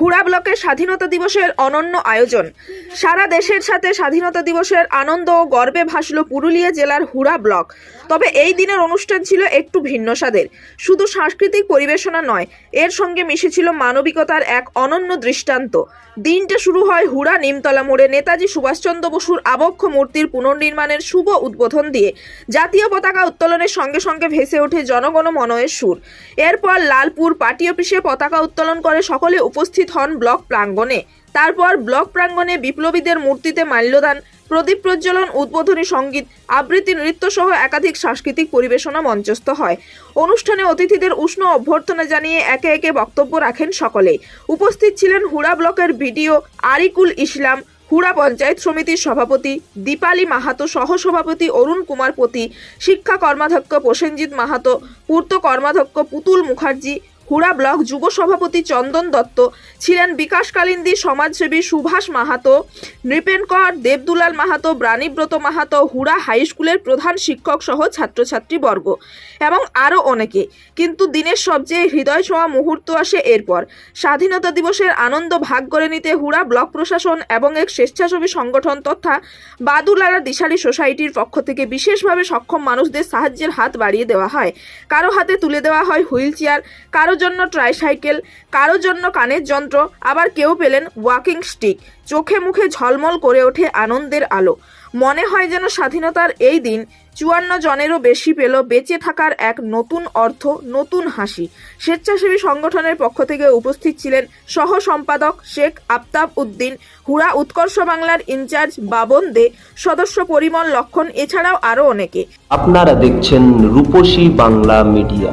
হুড়া ব্লকের স্বাধীনতা দিবসের অনন্য আয়োজন। সারা দেশের সাথে স্বাধীনতা দিবসের আনন্দ ও গর্বে ভাসল পুরুলিয়া জেলার হুড়া ব্লক। তবে এই দিনের অনুষ্ঠান ছিল একটু ভিন্ন স্বাদের। শুধু সাংস্কৃতিক পরিবেশনা নয়, এর সঙ্গে মিশেছিল মানবিকতার এক অনন্য দৃষ্টান্ত। দিনটা শুরু হয় হুড়া নিমতলা মোড়ে। নেতাজি সুভাষচন্দ্র বসুর আবক্ষ মূর্তির পুনর্নির্মাণের শুভ উদ্বোধন দিয়ে জাতীয় পতাকা উত্তোলনের সঙ্গে সঙ্গে ভেসে ওঠে জনগণ মনয়ের সুর। এরপর লালপুর পার্টি অফিসে পতাকা উত্তোলন করে সকলে উপস্থিত হন ব্লক প্রাঙ্গণে। তারপর ব্লক প্রাঙ্গণে বিপ্লবীদের মূর্তিতে মাল্যদান প্রদীপ প্রজ্বলন, উদ্বোধনী সংগীত, আবৃত্তি, নৃত্য সহ একাধিক সাংস্কৃতিক পরিবেশনা মঞ্চস্থ হয়। অনুষ্ঠানে অতিথিদের উষ্ণ অভ্যর্থনা জানিয়ে একে একে বক্তব্য রাখেন সকলে উপস্থিত ছিলেন হুড়া ব্লকের ভিডিও আরিকুল ইসলাম, হুড়া পঞ্চায়েত সমিতির সভাপতি দীপালি মাহাতো, সহসভাপতি অরুণ কুমার পতি, শিক্ষা কর্মাধ্যক্ষ প্রসেনজিৎ মাহাতো, পূর্ত কর্মাধ্যক্ষ পুতুল মুখার্জি হুড়া ব্লক যুব সভাপতি চন্দন দত্ত, ছিলেন বিকাশ কালিন্দী সমাজসেবী সুভাষ মাহাতো, নৃপেন কর, দেবদুলাল মাহাতো, ব্রাণীব্রত মাহাতো, হুড়া হাই স্কুলের প্রধান শিক্ষক সহ ছাত্রছাত্রীবর্গ এবং আরও অনেকে। কিন্তু দিনের সবচেয়ে হৃদয় ছোঁয়া মুহূর্ত আসে এরপর। স্বাধীনতা দিবসের আনন্দ ভাগ করে নিতে হুড়া ব্লক প্রশাসন এবং এক স্বেচ্ছাসেবী সংগঠন তথা বাদুলারা দিশালি সোসাইটির পক্ষ থেকে বিশেষভাবে সক্ষম মানুষদের সাহায্যের হাত বাড়িয়ে দেওয়া হয়। কারও হাতে তুলে দেওয়া হয় হুইল চেয়ার, কারও জন্য ট্রাইসাইকেল কারও জন্য কানের যন্ত্র, আবার কেউ পেলেন ওয়াকিং স্টিক চোখে মুখে ঝলমল করে ওঠে আনন্দের আলো। মনে হয় যেন স্বাধীনতার এই দিন চুয়ান্ন জনেরও বেশি পেল বেঁচে থাকার এক নতুন অর্থ, নতুন হাসি। স্বেচ্ছাসেবী সংগঠনের পক্ষ থেকে উপস্থিত ছিলেন সহ সম্পাদক শেখ আফতাব উদ্দিন, হুড়া উৎকর্ষ বাংলার ইনচার্জ বাবন দে, সদস্য পরিমল লক্ষণ, এছাড়াও আরও অনেকে। আপনারা দেখছেন রূপসী বাংলা মিডিয়া।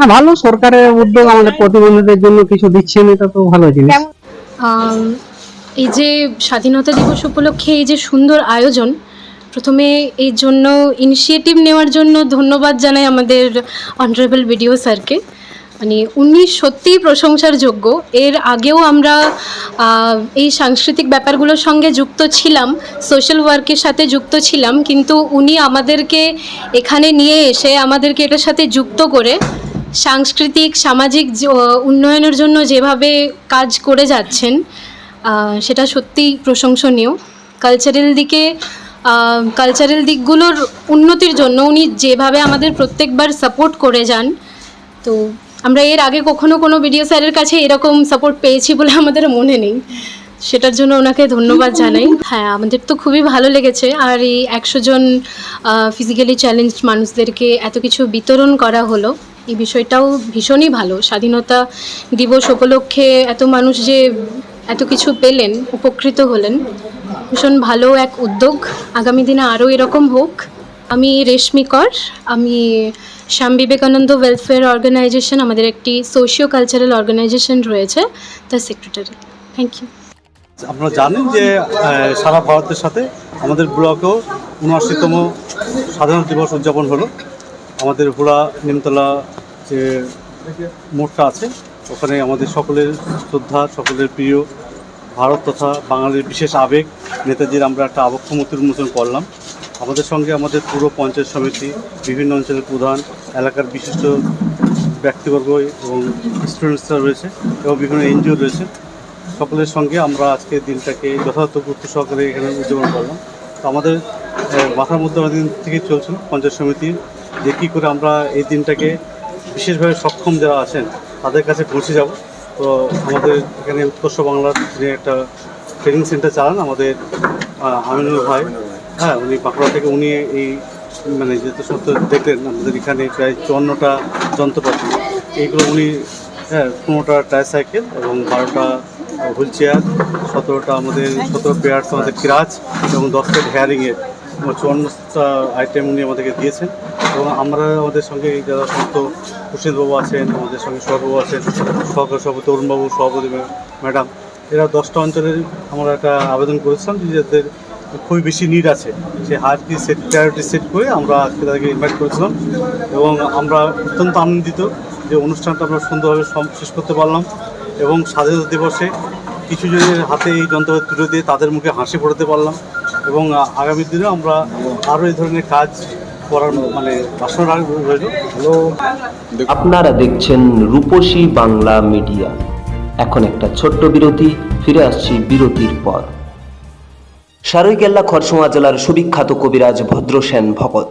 হ্যাঁ ভালো সরকারের উদ্যোগ আমাদের প্রতিবন্ধীদের জন্য কিছু দিচ্ছেন এটা তো ভালো জিনিস। এই যে স্বাধীনতা দিবস উপলক্ষে এই যে সুন্দর আয়োজন প্রথমে এই জন্য ইনিশিয়েটিভ নেওয়ার জন্য ধন্যবাদ জানাই আমাদের অনারেবল বিডিও স্যারকে। মানে উনি সত্যিই প্রশংসার যোগ্য। এর আগেও আমরা এই সাংস্কৃতিক ব্যাপারগুলোর সঙ্গে যুক্ত ছিলাম সোশ্যাল ওয়ার্কের সাথে যুক্ত ছিলাম কিন্তু উনি আমাদেরকে এখানে নিয়ে এসে আমাদেরকে এটার সাথে যুক্ত করে সাংস্কৃতিক, সামাজিক উন্নয়নের জন্য যেভাবে কাজ করে যাচ্ছেন সেটা সত্যিই প্রশংসনীয়। কালচারাল দিকে কালচারাল দিকগুলোর উন্নতির জন্য উনি যেভাবে আমাদের প্রত্যেকবার সাপোর্ট করে যান, তো আমরা এর আগে কখনো কোনো ভিডিও স্যারের কাছে এরকম সাপোর্ট পেয়েছি বলে আমাদের মনে নেই। সেটার জন্য ওনাকে ধন্যবাদ জানাই। হ্যাঁ আমাদের তো খুবই ভালো লেগেছে। আর এই একশো জন ফিজিক্যালি চ্যালেঞ্জ মানুষদেরকে এত কিছু বিতরণ করা হলো। এই বিষয়টাও ভীষণই ভালো। স্বাধীনতা দিবস উপলক্ষে এত মানুষ যে এত কিছু পেলেন, উপকৃত হলেন, ভীষণ ভালো এক উদ্যোগ। আগামী দিনে আরও এরকম হোক। আমি রেশমি কর, আমি স্বামী বিবেকানন্দ ওয়েলফেয়ার অর্গানাইজেশন আমাদের একটি সোশিও কালচারাল অর্গানাইজেশন রয়েছে তার সেক্রেটারি থ্যাংক ইউ আপনারা জানেন যে সারা ভারতের সাথে আমাদের ব্লকেও উনআশিতম স্বাধীনতা দিবস উদযাপন হলো। আমাদের হুড়া, নিমতলা যে মোড়টা আছে, ওখানে আমাদের সকলের শ্রদ্ধা, সকলের প্রিয় ভারত তথা বাঙালির বিশেষ আবেগ, নেতাজির আমরা একটা আবক্ষ মূর্তি উন্মোচন করলাম। আমাদের সঙ্গে আমাদের পুরো পঞ্চায়েত সমিতি, বিভিন্ন অঞ্চলের প্রধান, এলাকার বিশিষ্ট ব্যক্তিবর্গ এবং স্টুডেন্টসরা রয়েছে এবং বিভিন্ন এনজিও রয়েছে। সকলের সঙ্গে আমরা আজকে দিনটাকে যথাযথ গুরুত্ব সহকারে এখানে উদযাপন করলাম। তো আমাদের মাথার মধ্যে অনেকদিন থেকেই চলছিল পঞ্চায়েত সমিতির যে কী করে আমরা এই দিনটাকে বিশেষভাবে সক্ষম যারা আছেন, তাদের কাছে পৌঁছে যাব। তো আমাদের এখানে উৎকর্ষ বাংলার যে একটা ট্রেনিং সেন্টার চালান, আমাদের আমিনুল ভাই। হ্যাঁ উনি বাঁকুড়া থেকে, উনি এই মানে যেহেতু সত্য দেখলেন, আমাদের এখানে প্রায় চুয়ান্নটা যন্ত্রপাতি। এইগুলো উনি হ্যাঁ পনেরোটা টায়ার সাইকেল এবং বারোটা হুইল চেয়ার সতেরোটা আমাদের, সতেরো পেয়ার্স আমাদের ক্রাচ এবং দশটা হেয়ারিংয়ের চুয়ান্নটা আইটেম উনি আমাদেরকে দিয়েছেন। এবং আমরা আমাদের সঙ্গে যারা সমস্ত সুশীলবাবু আছেন, আমাদের সঙ্গে সৌরভবাবু আছেন সহকারী সভাপতি তরুণবাবু সভাপতি ম্যাডাম, এরা দশটা অঞ্চলের আমরা একটা আবেদন করেছিলাম যে যাদের খুবই বেশি নিড আছে সেই হায়ারটি সেট প্রায়োরিটি সেট করে আমরা আজকে তাদেরকে ইনভাইট করেছিলাম। এবং আমরা অত্যন্ত আনন্দিত যে অনুষ্ঠানটা আমরা সুন্দরভাবে শেষ করতে পারলাম। এবং স্বাধীনতা দিবসে কিছু জনের হাতে এই যন্ত্রপাতি তুলে দিয়ে তাদের মুখে হাসি ফোটাতে পারলাম। এবং আগামী দিনে আমরা আরও এই ধরনের কাজ করার মানে আপনারা দেখছেন রূপসী বাংলা মিডিয়া। এখন একটা ছোট্ট বিরতি, ফিরে আসছি বিরতির পর। সারৈকেল্লা খরসোয়া জেলার সুবিখ্যাত কবিরাজ Bhadrasen Bhagat.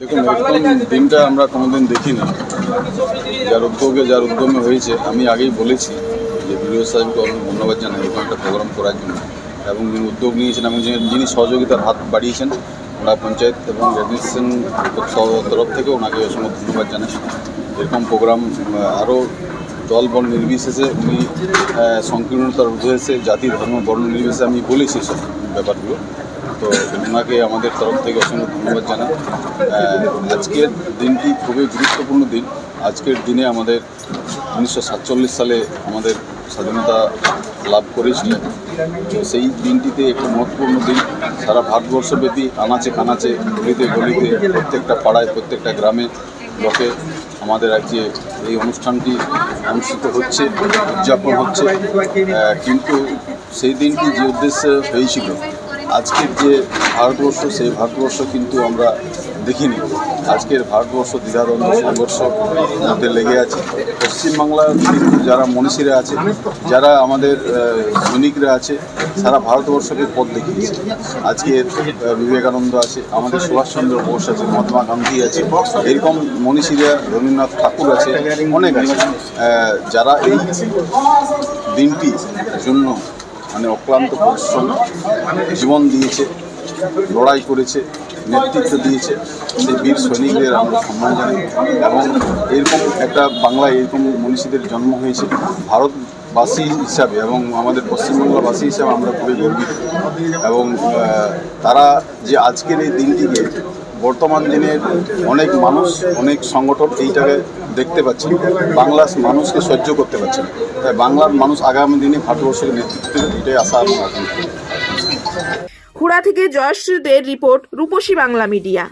দেখুন, এরকম দিনটা আমরা কোনোদিন দেখি না যার উদ্যোগে, যার উদ্যমে হয়েছে, আমি আগেই বলেছি যে বিডিও সাহেবকে অনেক ধন্যবাদ জানাই, এরকম একটা প্রোগ্রাম করার জন্য। এবং যিনি উদ্যোগ নিয়েছেন এবং যিনি- সহযোগিতার হাত বাড়িয়েছেন ওনার পঞ্চায়েত এবং অ্যাডমিনিস্ট্রেশন তরফ থেকে ওনাকে অসংখ্য ধন্যবাদ জানাই। এরকম প্রোগ্রাম আরও দল বল নির্বিশেষে উনি সংকীর্ণতার এসে জাতি ধর্ম বর্ণ নির্বিশেষে আমি বলেছি সব ব্যাপারগুলো। তো ওনাকে আমাদের তরফ থেকে অসংখ্য ধন্যবাদ জানাই। আজকের দিনটি খুবই গুরুত্বপূর্ণ দিন। আজকের দিনে আমাদের উনিশশো সাতচল্লিশ সালে আমাদের স্বাধীনতা লাভ করেছিলেন। তো সেই দিনটিতে একটি মহত্বপূর্ণ দিন। সারা ভারতবর্ষব্যাপী আনাচে কানাচে, গলিতে গলিতে প্রত্যেকটা পাড়ায়, প্রত্যেকটা গ্রামে ব্লকে আমাদের রাজ্যে এই অনুষ্ঠানটি অনুষ্ঠিত হচ্ছে, উদযাপন হচ্ছে। কিন্তু সেই দিনটি যে উদ্দেশ্যে হয়েছিল আজকের যে ভারতবর্ষ, সেই ভারতবর্ষ কিন্তু আমরা দেখিনি। আজকের ভারতবর্ষ দ্বিধাদ্বন্দ্ব, সংঘর্ষ মধ্যে লেগে আছে। পশ্চিমবাংলার যারা মনীষীরা আছে, যারা আমাদের সৈনিকরা আছে, সারা ভারতবর্ষকে পথ দেখিয়েছে। আজকের বিবেকানন্দ আছে, আমাদের সুভাষচন্দ্র বোস আছে, মহাত্মা গান্ধী আছে, এরকম মনীষীরা, রবীন্দ্রনাথ ঠাকুর আছে, অনেক আছে। যারা এই দিনটির জন্য মানে অক্লান্ত পরিশ্রম জীবন দিয়েছে, লড়াই করেছে, নেতৃত্ব দিয়েছে সেই বীর সৈনিকদের আমরা সম্মান জানাই। এবং এরকম একটা বাংলায় এরকম মনীষীদের জন্ম হয়েছে ভারতবাসী হিসাবে এবং আমাদের পশ্চিমবাংলাবাসী হিসাবে আমরা খুবই গর্বিত। এবং তারা যে আজকের এই দিনটিকে, বর্তমান দিনের অনেক মানুষ, অনেক সংগঠন এইটাকে দেখতে পাচ্ছে বাংলার মানুষকে সহ্য করতে পারছে তাই বাংলার মানুষ আগামী দিনে ভারতবর্ষের নেতৃত্ব এটাই আশা আকাঙ্ক্ষা হুড়া থেকে জয়শ্রী দের রিপোর্ট রূপসী বাংলা মিডিয়া।